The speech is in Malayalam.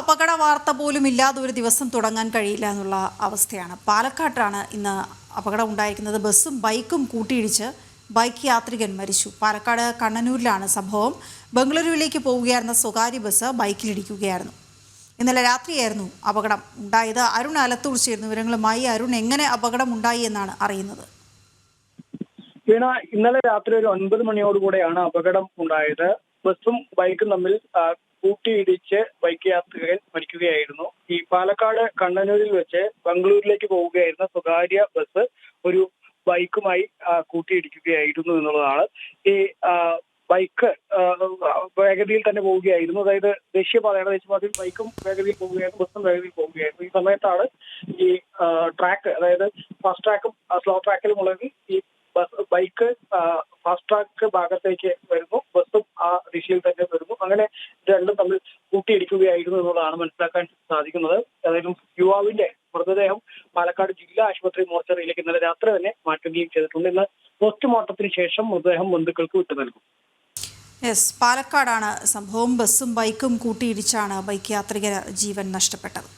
അപകട വാർത്ത പോലും ഇല്ലാതെ ഒരു ദിവസം തുടങ്ങാൻ കഴിയില്ല എന്നുള്ള അവസ്ഥയാണ്. പാലക്കാട്ടാണ് ഇന്ന് അപകടം ഉണ്ടായിരിക്കുന്നത്. ബസ്സും ബൈക്കും കൂട്ടിയിടിച്ച് ബൈക്ക് യാത്രികൻ മരിച്ചു. പാലക്കാട് കണ്ണനൂരിലാണ് സംഭവം. ബംഗളൂരുവിലേക്ക് പോവുകയായിരുന്ന സ്വകാര്യ ബസ് ബൈക്കിലിടിക്കുകയായിരുന്നു. ഇന്നലെ രാത്രിയായിരുന്നു അപകടം ഉണ്ടായത്. അരുൺ അലത്തൂർ ചേർന്ന് വിവരങ്ങളുമായി. അരുൺ എങ്ങനെ അപകടം ഉണ്ടായി എന്നാണ് അറിയുന്നത്? വീണ ഇന്നലെ രാത്രി ഒരു ഒൻപത് മണിയോടുകൂടെയാണ് അപകടം ഉണ്ടായത്. ബസ്സും ബൈക്കും തമ്മിൽ കൂട്ടിയിടിച്ച് ബൈക്ക് യാത്രികൻ മരിക്കുകയായിരുന്നു. ഈ പാലക്കാട് കണ്ണനൂരിൽ വെച്ച് ബംഗളൂരിലേക്ക് പോവുകയായിരുന്ന സ്വകാര്യ ബസ് ഒരു ബൈക്കുമായി കൂട്ടിയിടിക്കുകയായിരുന്നു എന്നുള്ളതാണ്. ഈ ബൈക്ക് വേഗതയിൽ തന്നെ പോവുകയായിരുന്നു. അതായത് ദേശീയപാതയുടെ ദേശീയപാതയിൽ ബൈക്കും വേഗതയിൽ പോവുകയായിരുന്നു ബസ്സും വേഗതയിൽ പോവുകയായിരുന്നു. ഈ സമയത്താണ് ഈ ട്രാക്ക് അതായത് ഫാസ്റ്റ് ട്രാക്കും സ്ലോ ട്രാക്കിലും ട്രാക്കിലുമുള്ളത് ഈ ബൈക്ക് ഫാസ്റ്റ് ട്രാക്ക് ഭാഗത്തേക്ക് വരുന്നു. ബസ്സും ആ ദിശയിൽ തന്നെ വരുന്നു. അങ്ങനെ രണ്ടും തമ്മിൽ കൂട്ടിയിടിക്കുകയായിരുന്നു എന്നുള്ളതാണ് മനസ്സിലാക്കാൻ സാധിക്കുന്നത്. ഏതായാലും യുവാവിന്റെ മൃതദേഹം പാലക്കാട് ജില്ലാ ആശുപത്രി മോർച്ചറിയിലേക്ക് ഇന്നലെ രാത്രി തന്നെ മാറ്റുകയും ചെയ്തിട്ടുണ്ട്. ഇന്ന് പോസ്റ്റ്മോർട്ടത്തിന് ശേഷം മൃതദേഹം ബന്ധുക്കൾക്ക് വിട്ടു നൽകും. യെസ് പാലക്കാടാണ് സംഭവം. ബസ്സും ബൈക്കും കൂട്ടിയിടിച്ചാണ് ബൈക്ക് യാത്രികർ ജീവൻ നഷ്ടപ്പെട്ടത്.